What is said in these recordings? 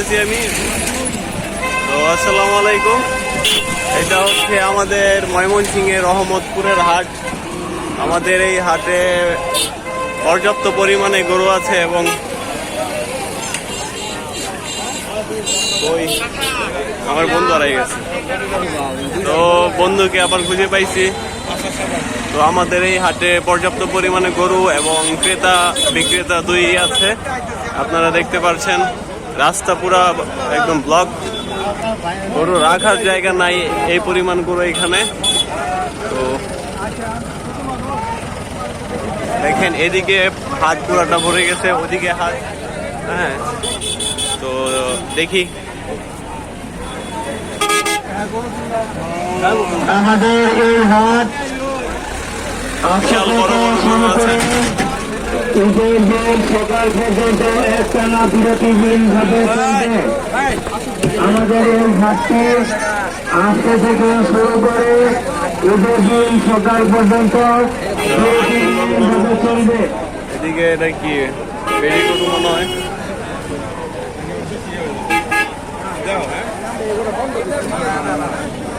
আছি আসসালামু আলাইকুম। এটা হচ্ছে আমাদের ময়মনসিংহের রহমতপুরের হাট। আমাদের এই হাটে পর্যাপ্ত পরিমাণে গরু আছে এবং আমার বন্ধু হারাই গেছে। তো বন্ধুকে আবার খুঁজে পাইছি। তো আমাদের এই হাটে পর্যাপ্ত পরিমাণে গরু এবং ক্রেতা, বিক্রেতা দুই আছে। আপনারা দেখতে পাচ্ছেন রাস্তা পুরা একদম ব্লক গরু রাখার জায়গা নাই এই পরিমাণ গরু এখানে। তো দেখেন এদিকে হাত পুরাটা ভরে গেছে ওদিকে হাত হ্যাঁ। তো দেখি। আমাদের এই হাট বিশাল বড় বড় আছে। দিন সকাল পর্যন্ত একটানা বিরতিহীন ভাবে আমাদের এই হাটটি আজকে থেকে শুরু করে ঈদের দিন সকাল পর্যন্ত চলবে। এদিকে এটা কি? মনে হয়।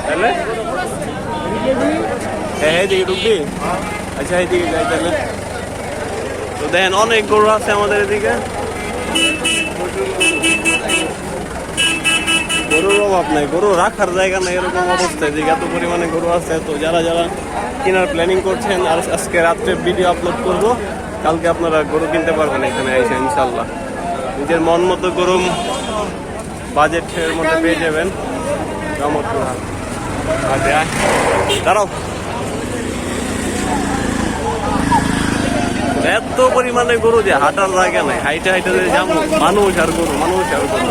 তাহলে? হ্যাঁ এদিকে ঢুকবি। আচ্ছা এদিকে যাই তাহলে। তো দেখেন অনেক গরু আছে আমাদের এদিকে। গরুর অভাব নাই, গরু রাখার জায়গা নাই, এরকম অবস্থা। এদিকে এত পরিমাণে গরু আছে, তো যারা যারা কেনার প্ল্যানিং করছেন, আর আজকে রাত্রে ভিডিও আপলোড করব, কালকে আপনারা গরু কিনতে পারবেন এখানে এসে ইনশাল্লাহ নিজের মন মতো গরু বাজেটের মধ্যে পেয়ে যাবেন। আয়। দাঁড়াও। এত পরিমাণে গরু যে হাঁটার জায়গা নাই, হাইটে হাইটে যে যাব, মানুষ আর গরু, মানুষ আর গরু।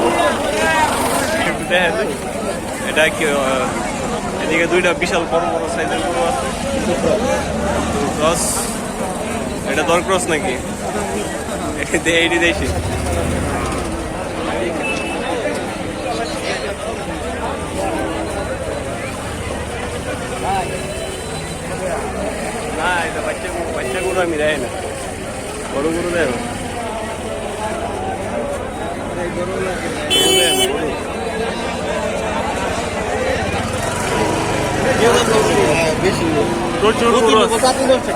এটা কি এদিকে দুইটা বিশাল বড় বড় সাইজের গরু আছে। এটা দর ক্রস নাকি? এইটি দেখি না, এটা বাচ্চা বাচ্চা আমি দেয় না। বড় গরু দেয় না। গরু দেয় না, গরু। প্রচুর গরু আছে